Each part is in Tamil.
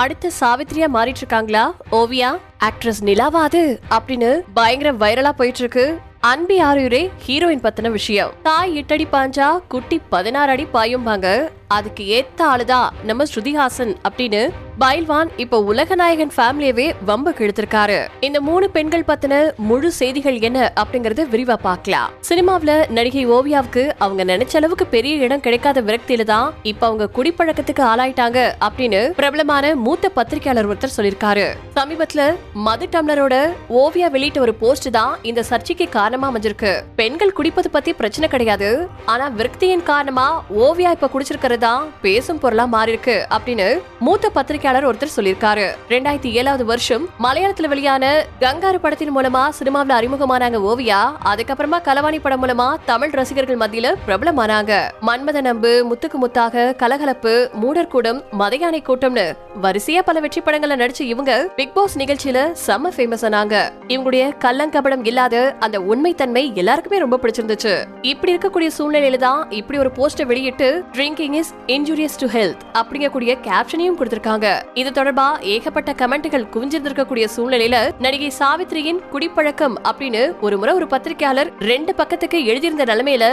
அடுத்து சாவித்ரியா மாறிட்டு இருக்காங்களா ஓவியா ஆக்ட்ரஸ் நிலாவாது அப்படின்னு பயங்கர வைரலா போயிட்டு இருக்கு அன்பி ஆரியூரே ஹீரோயின் பத்தின விஷயம். தாய் எட்டடி பாஞ்சா குட்டி பதினாறு அடி பாயும்பாங்க. அதுக்கு ஏத்த ஆளுதான் நம்ம ஸ்ருதிஹாசன் அப்படின்னு பைல்வான் இப்ப உலகநாயகன் ஃபேமிலியவே வம்பு கிழத்திருக்காரு இந்த மூணு பெண்கள் பத்தின முழு செய்திகள் என்ன அப்படிங்கறது விரிவா பாக்கலாம் சினிமாவுல நடிகை ஓவியாவுக்கு அவங்க நினைச்ச அளவுக்கு பெரிய இடம் கிடைக்காத விரக்தியில தான் இப்ப அவங்க குடிப்பழக்கத்துக்கு ஆளாயிட்டாங்க அப்படின்னு பிரபலமான மூத்த பத்திரிகையாளர் ஒருத்தர் சொல்லிருக்காரு சமீபத்துல மது டம்ளரோட ஓவியா வெளியிட்ட ஒரு போஸ்ட் தான் இந்த சர்ச்சைக்கு காரணமா அமைஞ்சிருக்கு. பெண்கள் குடிப்பது பத்தி பிரச்சனை கிடையாது. ஆனா விரக்தியின் காரணமா ஓவியா இப்ப குடிச்சிருக்கிறது தான் பேசும் பொருளா மாறி இருக்கு அப்படின்னு மூத்த பத்திரிகையாளர் ஒருத்தர் சொல்லியிருக்காரு. ரெண்டாயிரத்தி ஏழாவது வருஷம் மலையாளத்துல வெளியான கங்காரு படத்தின் மூலமா சினிமாவில அறிமுகமானாங்க ஓவியா. அதுக்கப்புறமா கலவாணி படம் மூலமா தமிழ் ரசிகர்கள் மத்தியில பிரபலமானாங்க. மன்மத நம்பு முத்துக்கு முத்தாக கலகலப்பு மூடர்கூடம் மதையானை கூட்டம்னு வரிசையா பல வெற்றி படங்கள்ல நடிச்ச இவங்க பிக் பாஸ் நிகழ்ச்சியில செம்ம ஃபேமஸ் ஆனாங்க. இவங்களுடைய கள்ளங்கபடம் இல்லாத அந்த உண்மைத்தன்மை எல்லாருக்குமே ரொம்ப பிடிச்சிருந்துச்சு. இப்படி இருக்கக்கூடிய சூழ்நிலையில தான் இப்படி ஒரு போஸ்டர் வெளியிட்டு drinking is injurious to health அப்படிங்கக்கூடிய கேப்ஷனையும் கொடுத்திருக்காங்க. இது தொடர்பா ஏகப்பட்ட கமெண்ட்கள் குவிஞ்சிருந்திருக்கக்கூடிய சூழ்நிலையில நடிகை சாவித்ரியின் குடிப்பழக்கம் அப்படின்னு ஒரு முறை ஒரு பத்திரிகையாளர் ரெண்டு பக்கத்துக்கு எழுதியிருந்த நிலைமையில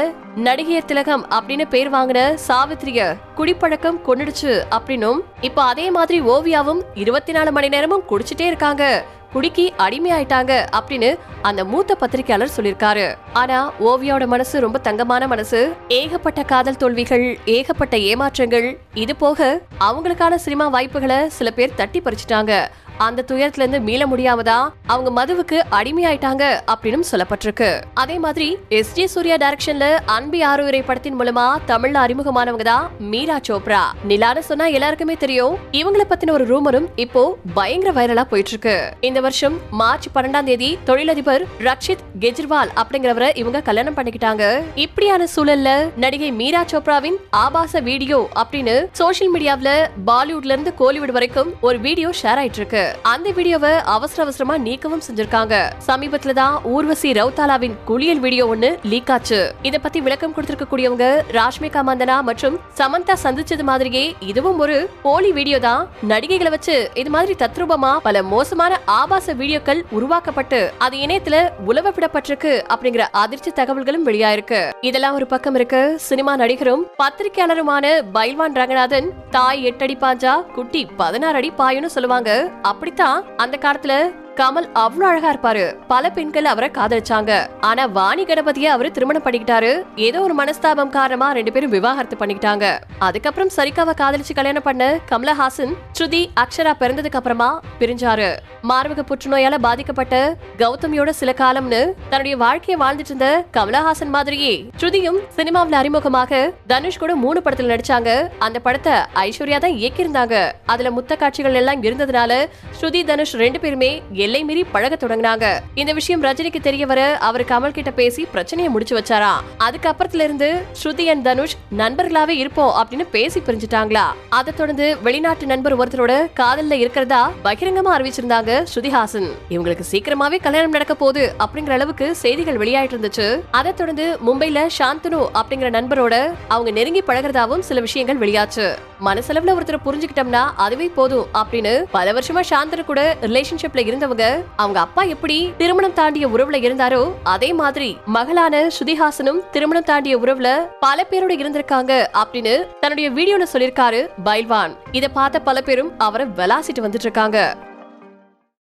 நடிகையர் திலகம் அப்படின்னு பேர் வாங்கின சாவித்ரிய குடிப்பழக்கம் கொன்னுடுச்சு அப்படின்னும் இப்போ அதே மாதிரி ஓவியாவும் இருபத்தி நாலு மணி நேரமும் குடிச்சிட்டே இருக்காங்க. குடிக்கி அடிமையாயிட்டாங்க அப்படின்னு அந்த மூத்த பத்திரிகையாளர் சொல்லிருக்காரு ஆனா ஓவியாவோட மனசு ரொம்ப தங்கமான மனசு. ஏகப்பட்ட காதல் தோல்விகள் ஏகப்பட்ட ஏமாற்றங்கள். இது போக அவங்களுக்கான சினிமா வாய்ப்புகளை சில பேர் தட்டி பறிச்சிட்டாங்க. அந்த துயரத்துல இருந்து மீள முடியாமதா அவங்க மதுவுக்கு அடிமையாயிட்டாங்க அப்படின்னு சொல்லப்பட்டிருக்கு. அதே மாதிரி எஸ் ஜே சூர்யா டைரக்ஷன்ல அன்பி ஆறுவரை படத்தின் மூலமா தமிழ்ல அறிமுகமானவங்க தான் மீரா சோப்ரா. நிலான்னு சொன்னா எல்லாருக்குமே தெரியும். இவங்கள பத்தின ஒரு ரூமரும் இப்போ பயங்கர வைரலா போயிட்டு இருக்கு இந்த வருஷம் மார்ச் பன்னெண்டாம் தேதி தொழிலதிபர் ரக்ஷித் கெஜ்ரிவால் அப்படிங்கிறவரை இவங்க கல்யாணம் பண்ணிக்கிட்டாங்க. இப்படியான சூழல்ல நடிகை மீரா சோப்ராவின் ஆபாச வீடியோ அப்படின்னு சோஷியல் மீடியாவில பாலிவுட்ல இருந்து கோலிவுட் வரைக்கும் ஒரு வீடியோ ஷேர் ஆயிட்டு இருக்கு அந்த வீடியோவை அவசர அவசரமா நீக்கவும் செஞ்சிருக்காங்க. சமீபத்துல தான் ஊர்வசி ரவுதாலாவின் குளியல் வீடியோ ஒன்னு லீக் ஆச்சு. இத பத்தி விளக்கம் கொடுத்திருக்க கூடியவங்க ராஷ்மிகா மந்தனா மற்றும் சமந்தா சந்திச்சது மாதிரியே இதுவும் ஒரு போலி வீடியோ தான். நடிகைகளை வச்சு இது மாதிரி தத்ரூபமா பல மோசமான ஆபாச வீடியோக்கள் உருவாக்கப்பட்டு அது இணையத்துல உலவ விடப்பட்டிருக்கு அப்படிங்கிற அதிர்ச்சி தகவல்களும் வெளியாயிருக்கு. இதெல்லாம் ஒரு பக்கம் இருக்கு. சினிமா நடிகரும் பத்திரிகையாளருமான பைல்வான் ரங்கநாதன் தாய் எட்டடி பாஞ்சா குட்டி பதினாறு அடி பாயுன்னு சொல்லுவாங்க. அப்படித்தான் அந்த காலத்துல கமல் அவ்வளவு அழகா இருப்பாரு. பல பெண்கள் அவரை காதலிச்சாங்க. ஆனா வாணி கணபதியை அவரு திருமணம் பண்ணிக்கிட்டாரு. ஏதோ ஒரு மனஸ்தாபம் காரணமா ரெண்டு பேரும் விவாகரத்து பண்ணிக்கிட்டாங்க. அதுக்கப்புறம் சரிகாவை காதலிச்சு கல்யாணம் பண்ண கமலஹாசன் ஸ்ருதி அக்ஷரா பிறந்ததுக்கு அப்புறமா பிரிஞ்சாரு. மார்பக புற்றுநோயால பாதிக்கப்பட்ட கௌதமியோட சில காலம்னு தன்னுடைய வாழ்க்கையை வாழ்ந்துட்டு இருந்த கமலஹாசன் மாதிரியே ஸ்ருதியும் சினிமாவுல அறிமுகமாக தனுஷ் கூட மூணு படத்துல நடிச்சாங்க. அந்த படத்தை ஐஸ்வர்யா தான் இயக்கியிருந்தாங்க. அதுல முத்த காட்சிகள் எல்லாம் இருந்ததுனால ஸ்ருதி தனுஷ் ரெண்டு பேருமே எல்லை மீறி பழக தொடங்கினாங்க. இந்த விஷயம் ரஜினிக்கு தெரிய வர அவர் கமல் கிட்ட பேசி பிரச்சனையை முடிச்சு வச்சாரா? அதுக்கப்புறத்துல இருந்து ஸ்ருதி அண்ட் தனுஷ் நண்பர்களாவே இருப்போம் அப்படின்னு பேசி பிரிஞ்சுட்டாங்களா? அதை தொடர்ந்து வெளிநாட்டு நண்பர் ஒருத்தரோட காதல்ல இருக்கிறதா பகிரங்கமா அறிவிச்சிருந்தாங்க ஸ்ருதிஹாசன் இவங்களுக்கு சீக்கிரமாவே கல்யாணம் நடக்க போகுது அப்படிங்கிற அளவுக்கு செய்திகள் வெளியாயிட்டு இருந்துச்சு. அதை தொடர்ந்து மும்பைல சாந்தனு அப்படிங்கிற நண்பரோட அவங்க நெருங்கி பழகிறதாவும் சில விஷயங்கள் வெளியாச்சு. மனசளவுல ஒருத்தரை புரிஞ்சுக்கிட்டோம்னா அதுவே போதும் அப்படின்னு பல வருஷமா சாந்தனு கூட ரிலேஷன்ஷிப்ல இருந்தவங்க அவங்க அப்பா எப்படி திருமணம் தாண்டிய உறவுல இருந்தாரோ அதே மாதிரி மகளான ஸ்ருதிஹாசனும் திருமணம் தாண்டிய உறவுல பல பேரோட இருந்திருக்காங்க அப்படின்னு தன்னுடைய வீடியோல சொல்லிருக்காரு பைல்வான். இத பார்த்த பல பேரும் அவரை விளாசிட்டு வந்துட்டு இருக்காங்க.